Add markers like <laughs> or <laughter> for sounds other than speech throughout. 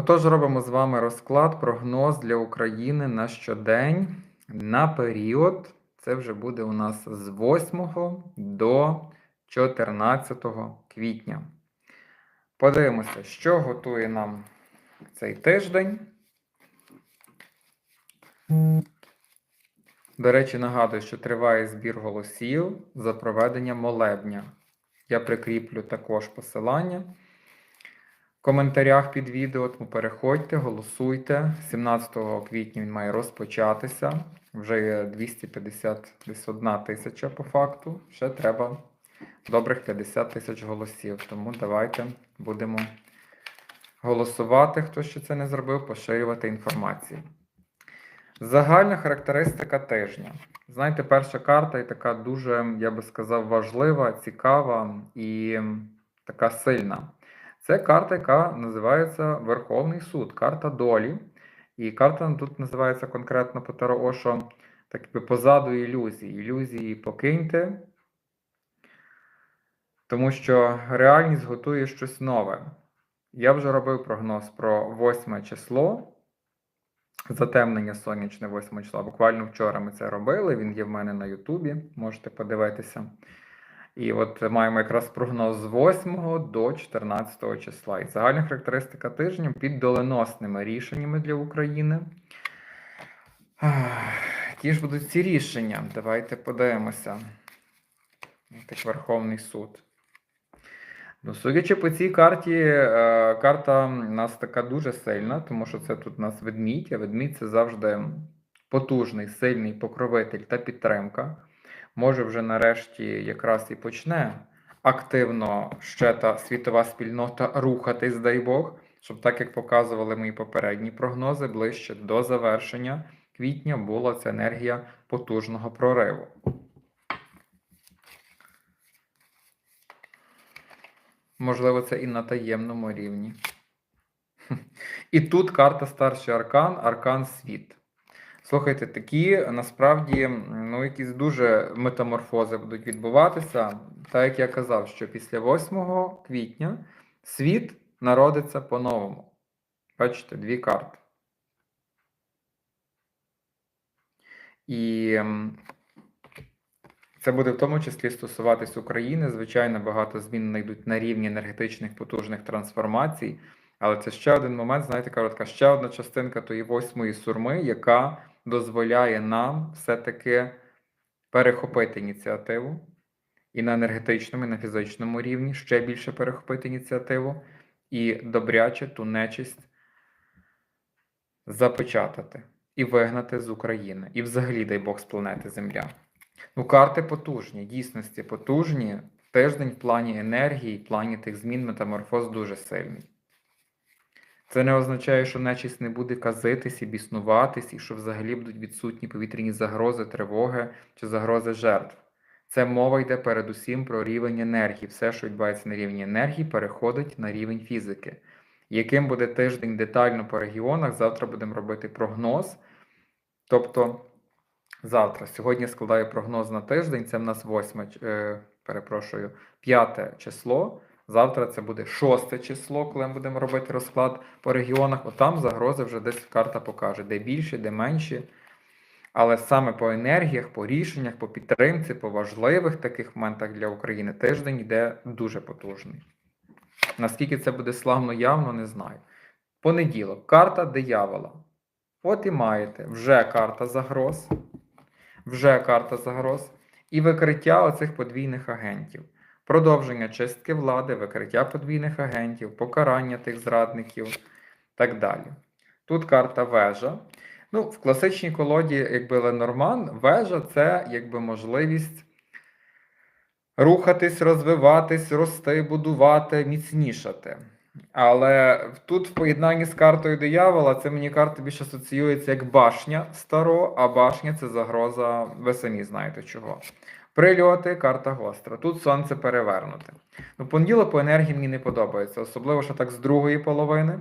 Отож, робимо з вами розклад, прогноз для України на щодень на період. Це вже буде у нас з 8 до 14 квітня. Подивимося, що готує нам цей тиждень. До речі, нагадую, що триває збір голосів за проведення молебня. Я прикріплю також посилання коментарях під відео, тому переходьте, голосуйте. 17 квітня він має розпочатися. Вже є 251 тисяча по факту. Ще треба добрих 50 тисяч голосів. Тому давайте будемо голосувати, хто ще це не зробив, поширювати інформацію. Загальна характеристика тижня. Знаєте, перша карта і така дуже, я би сказав, важлива, цікава і така сильна. Це карта, яка називається Верховний суд, карта долі. І карта тут називається конкретно по Таро Ошо, так би позаду ілюзії. Ілюзії покиньте, тому що реальність готує щось нове. Я вже робив прогноз про 8 число. Затемнення сонячне 8 числа. Буквально вчора ми це робили. Він є в мене на Ютубі, можете подивитися. І от маємо якраз прогноз з 8 до 14 числа. І загальна характеристика тижня під доленосними рішеннями для України. Які ж будуть ці рішення? Давайте подивимося. Так, Верховний суд. Ну, судячи по цій карті, е, карта у нас така дуже сильна, тому що це тут у нас ведмідь, а ведмідь це завжди потужний, сильний покровитель та підтримка. Може, вже нарешті якраз і почне активно ще та світова спільнота рухатись, дай Бог, щоб так як показували мої попередні прогнози, ближче до завершення квітня була ця енергія потужного прориву. Можливо, це і на таємному рівні. <laughs> І тут карта старший аркан, аркан світ. Слухайте, такі насправді ну, якісь дуже метаморфози будуть відбуватися. Так як я казав, що після 8 квітня світ народиться по-новому. Бачите, дві карти. І це буде в тому числі стосуватись України. Звичайно, багато змін знайдуть на рівні енергетичних потужних трансформацій. Але це ще один момент, знаєте, коротка, ще одна частинка тої восьмої сурми, яка дозволяє нам все-таки перехопити ініціативу і на енергетичному, і на фізичному рівні ще більше перехопити ініціативу і добряче ту нечисть запечатати і вигнати з України. І взагалі, дай Бог, з планети Земля. Ну, карти потужні, дійсності потужні. Тиждень в плані енергії, в плані тих змін метаморфоз дуже сильний. Це не означає, що нечисть не буде казитись і біснуватись, і що взагалі будуть відсутні повітряні загрози, тривоги чи загрози жертв. Це мова йде передусім про рівень енергії. Все, що відбувається на рівні енергії, переходить на рівень фізики. Яким буде тиждень детально по регіонах, завтра будемо робити прогноз. Тобто, завтра, сьогодні складаю прогноз на тиждень, це в нас 8, е, перепрошую, 5 число. Завтра це буде шосте число, коли ми будемо робити розклад по регіонах. Отам загрози вже десь карта покаже, де більше, де менші. Але саме по енергіях, по рішеннях, по підтримці, по важливих таких моментах для України тиждень йде дуже потужний. Наскільки це буде славно явно, не знаю. Понеділок, карта диявола. От і маєте вже карта загроз, вже карта загроз і викриття оцих подвійних агентів продовження чистки влади, викриття подвійних агентів, покарання тих зрадників так далі. Тут карта вежа. Ну, В класичній колоді, якби Ленорман, вежа це якби можливість рухатись, розвиватись, рости, будувати, міцнішати. Але тут в поєднанні з картою диявола, це мені карта більше асоціюється як башня старо, а башня це загроза, ви самі знаєте чого. Прильоти, карта гостра. Тут сонце перевернуте. Ну, понеділок по енергії мені не подобається, особливо, що так з другої половини.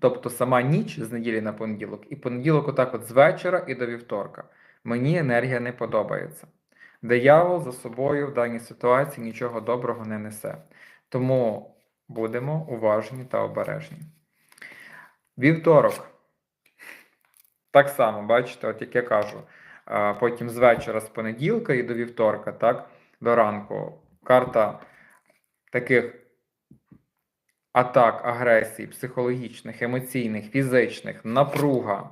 Тобто сама ніч з неділі на понеділок, і понеділок, отак от з вечора і до вівторка. Мені енергія не подобається. Диявол за собою в даній ситуації нічого доброго не несе. Тому будемо уважні та обережні. Вівторок. Так само, бачите, от як я кажу. Потім з вечора, з понеділка і до вівторка, так, до ранку. Карта таких атак, агресій, психологічних, емоційних, фізичних, напруга,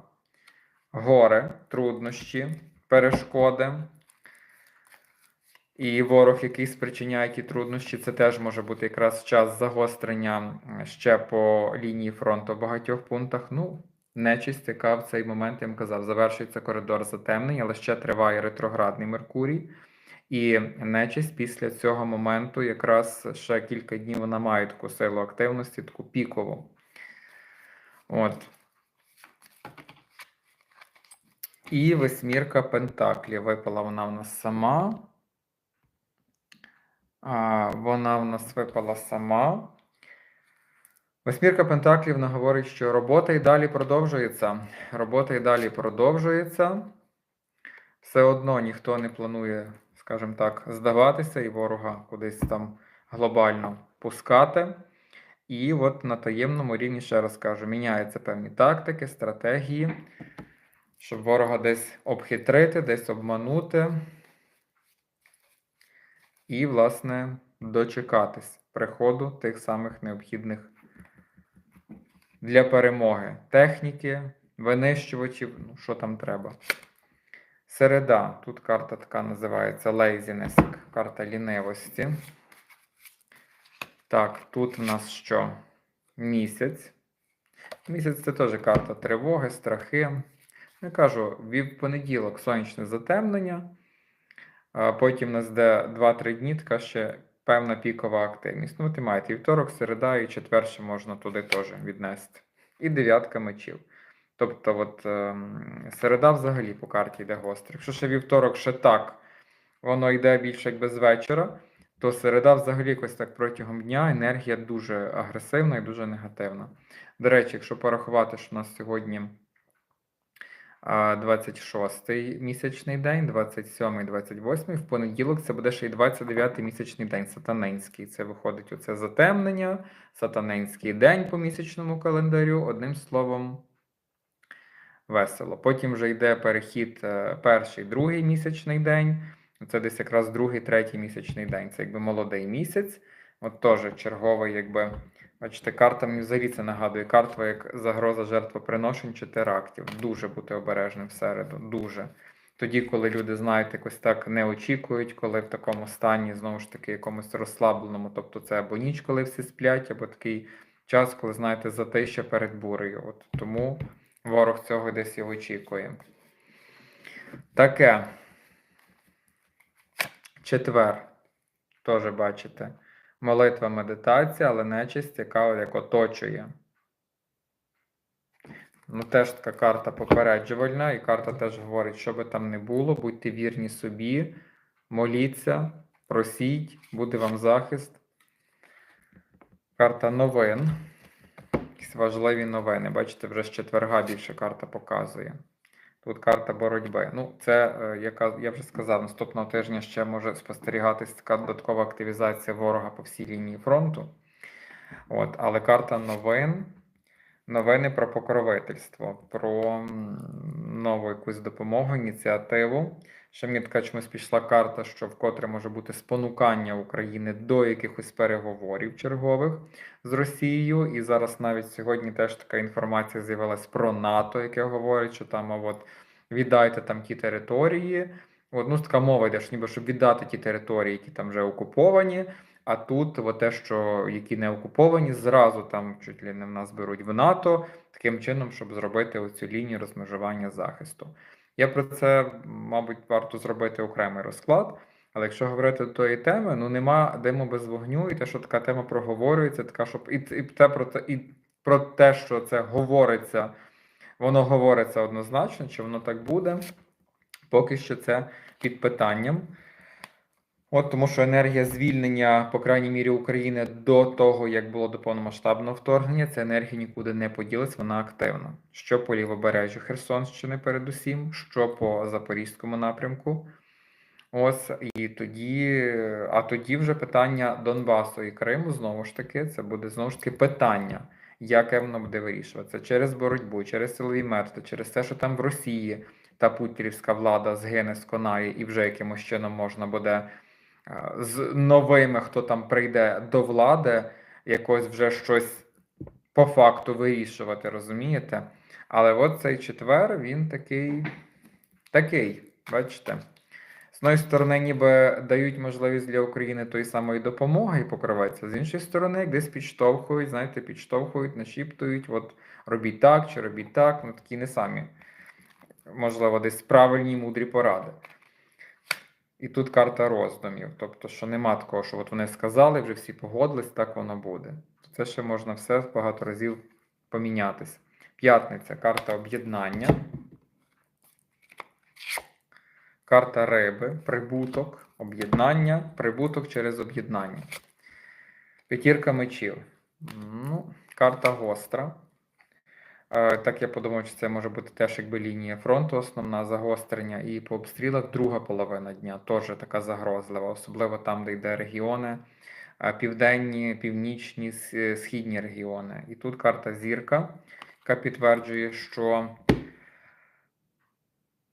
горе, труднощі, перешкоди. І ворог, який спричиняє ті труднощі, це теж може бути якраз час загострення ще по лінії фронту в багатьох пунктах. Ну, нечисть, яка в цей момент, я вам казав, завершується коридор затемнень, але ще триває ретроградний Меркурій. І нечисть після цього моменту, якраз ще кілька днів вона має таку силу активності, таку пікову. От. І восьмірка Пентаклів. Випала вона в нас сама. А, вона в нас випала сама. Восьмірка Пентаклів вона говорить, що робота і далі продовжується. Робота і далі продовжується. Все одно ніхто не планує, скажімо так, здаватися і ворога кудись там глобально пускати. І от на таємному рівні, ще раз кажу, міняються певні тактики, стратегії, щоб ворога десь обхитрити, десь обманути. І, власне, дочекатись приходу тих самих необхідних для перемоги техніки, винищувачів, ну що там треба. Середа. Тут карта така називається Laziness, карта лінивості. Так, тут в нас що? Місяць. Місяць це теж карта тривоги, страхи. Я кажу, в понеділок сонячне затемнення. Потім у нас де 2-3 дні така ще певна пікова активність. Ну, і маєте вівторок, середа і четвер ще можна туди теж віднести. І дев'ятка мечів. Тобто, от ем, середа взагалі по карті йде гостро. Якщо ще вівторок ще так, воно йде більше якби з вечора, то середа взагалі якось так протягом дня енергія дуже агресивна і дуже негативна. До речі, якщо порахувати, що у нас сьогодні. 26-й місячний день, 27-й, 28-й, в понеділок це буде ще й 29-й місячний день, сатанинський. Це виходить оце затемнення, сатанинський день по місячному календарю, одним словом, весело. Потім вже йде перехід е, перший, другий місячний день. Це десь якраз другий, третій місячний день. Це якби молодий місяць. От теж черговий, якби. Бачите, карта мені взагалі це нагадує. Карта як загроза жертвоприношень чи терактів. Дуже бути обережним в середу. Дуже. Тоді, коли люди, знаєте, якось так не очікують, коли в такому стані, знову ж таки, якомусь розслабленому, тобто це або ніч, коли всі сплять, або такий час, коли, знаєте, затища перед бурею. От Тому ворог цього десь і очікує. Таке. Четвер. Теж бачите. Молитва, медитація, але нечисть, яка як оточує. Ну, теж така карта попереджувальна, і карта теж говорить, що би там не було, будьте вірні собі, моліться, просіть, буде вам захист. Карта новин. Якісь важливі новини. Бачите, вже з четверга більше карта показує. Тут карта боротьби. Ну, це, е, яка я вже сказав, наступного тижня ще може спостерігатись така додаткова активізація ворога по всій лінії фронту. От, але карта новин. Новини про покровительство, про нову якусь допомогу, ініціативу. Така чомусь пішла карта, що вкотре може бути спонукання України до якихось переговорів чергових з Росією. І зараз навіть сьогодні теж така інформація з'явилась про НАТО, яке говорить, що там а от віддайте там ті території. От, ну, така мова йде, що ніби щоб віддати ті території, які там вже окуповані. А тут от те, що які не окуповані, зразу там чуть ли не в нас беруть в НАТО, таким чином, щоб зробити оцю лінію розмежування захисту. Я про це, мабуть, варто зробити окремий розклад. Але якщо говорити до тої теми, ну нема диму без вогню, і те, що така тема проговорюється, така, щоб і, і те про те, і про те, що це говориться, воно говориться однозначно, чи воно так буде. Поки що це під питанням. От тому, що енергія звільнення, по крайній мірі, України до того, як було до повномасштабного вторгнення, ця енергія нікуди не поділась, вона активна. Що по лівобережжю Херсонщини, передусім, що по Запорізькому напрямку. Ось і тоді, а тоді вже питання Донбасу і Криму знову ж таки, це буде знову ж таки питання, яке воно буде вирішуватися через боротьбу, через силові методи, через те, що там в Росії та путінська влада згине, сконає, і вже якимось чином можна буде з новими, хто там прийде до влади, якось вже щось по факту вирішувати, розумієте? Але от цей четвер він такий, такий, бачите. З однієї сторони, ніби дають можливість для України тої самої допомоги і покривається, з іншої сторони, десь підштовхують, знаєте, підштовхують, нашіптують, от робіть так чи робіть так, ну такі не самі. Можливо, десь правильні мудрі поради. І тут карта роздумів. Тобто, що нема такого, що от вони сказали, вже всі погодились, так воно буде. Це ще можна все багато разів помінятися. П'ятниця карта об'єднання. Карта риби, прибуток, об'єднання, прибуток через об'єднання. П'ятірка мечів. Ну, карта гостра. Е, Так я подумав, що це може бути теж якби лінія фронту, основна загострення, і по обстрілах друга половина дня теж така загрозлива, особливо там, де йде регіони, південні, північні, східні регіони. І тут карта зірка, яка підтверджує, що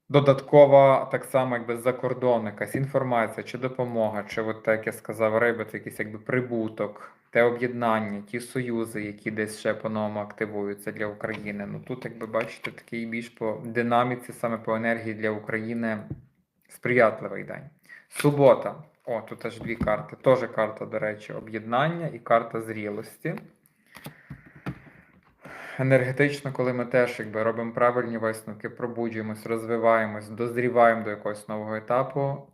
додаткова, так само, якби за кордон, якась інформація чи допомога, чи от так я сказав, риби, це якийсь якби прибуток, те об'єднання, ті союзи, які десь ще по-новому активуються для України. Ну тут, якби бачите, такий більш по динаміці, саме по енергії для України сприятливий день. Субота. О, тут аж дві карти. Теж карта, до речі, об'єднання і карта зрілості. Енергетично, коли ми теж якби робимо правильні висновки, пробуджуємось, розвиваємось, дозріваємо до якогось нового етапу,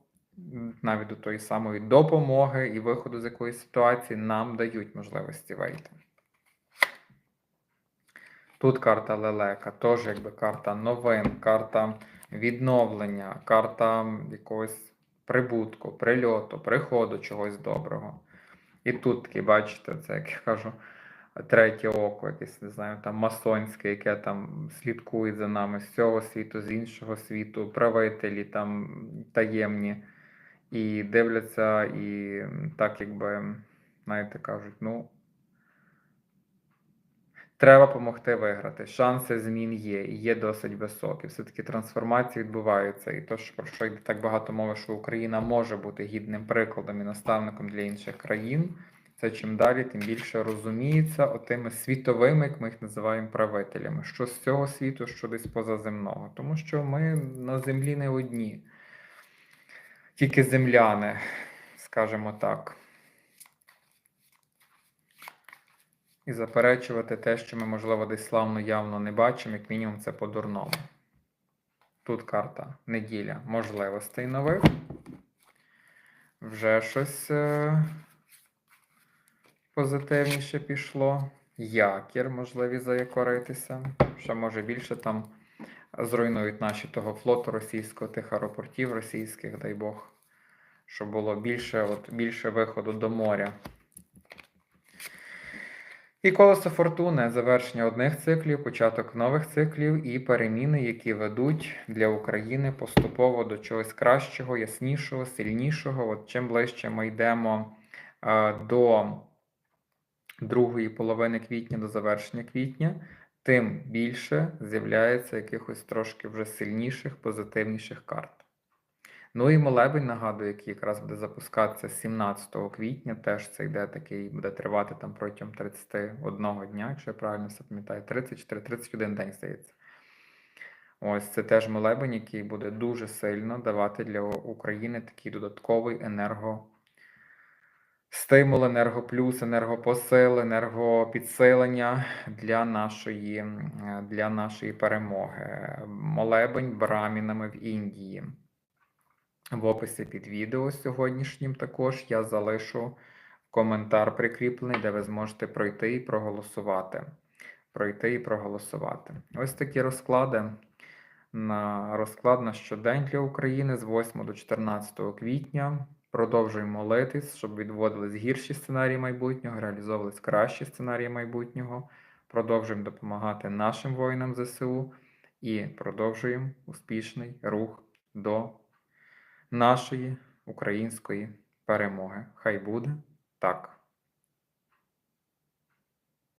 навіть до тої самої допомоги і виходу з якоїсь ситуації нам дають можливості вийти. Тут карта лелека, теж якби карта новин, карта відновлення, карта якогось прибутку, прильоту, приходу чогось доброго. І тут таки, бачите, це як я кажу, третє око, якесь, не знаю, там масонське, яке там слідкує за нами з цього світу, з іншого світу, правителі там таємні, і дивляться, і так якби, знаєте, кажуть, ну. Треба допомогти виграти. Шанси змін є, і є досить високі. Все-таки трансформації відбуваються. І то, що про що йде так багато мови, що Україна може бути гідним прикладом і наставником для інших країн. Це чим далі, тим більше розуміється отими світовими, як ми їх називаємо, правителями. Що з цього світу, що десь позаземного. Тому що ми на землі не одні, тільки земляни, скажімо так. І заперечувати те, що ми, можливо, десь славно явно не бачимо, як мінімум, це по-дурному. Тут карта неділя можливостей нових. Вже щось е- позитивніше пішло. Якір, можливість заякоритися. Ще може більше там зруйнують наші того флоту російського, тих аеропортів російських, дай Бог, щоб було більше, от, більше виходу до моря. І колесо фортуни завершення одних циклів, початок нових циклів і переміни, які ведуть для України поступово до чогось кращого, яснішого, сильнішого. От чим ближче ми йдемо е, до другої половини квітня, до завершення квітня, тим більше з'являється якихось трошки вже сильніших, позитивніших карт. Ну і молебень, нагадую, який якраз буде запускатися 17 квітня, теж це йде такий, буде тривати там протягом 31 дня, якщо я правильно все пам'ятаю, 34-31 день, здається. Ось це теж молебень, який буде дуже сильно давати для України такий додатковий енерго. Стимул, енергоплюс, енергопосил, енергопідсилення для нашої, для нашої перемоги. Молебень брамінами в Індії. В описі під відео сьогоднішнім також я залишу коментар прикріплений, де ви зможете пройти і проголосувати. Пройти і проголосувати. Ось такі розклади. На розклад на щодень для України з 8 до 14 квітня. Продовжуємо молитись, щоб відводились гірші сценарії майбутнього, реалізовувались кращі сценарії майбутнього. Продовжуємо допомагати нашим воїнам ЗСУ і продовжуємо успішний рух до нашої української перемоги. Хай буде так.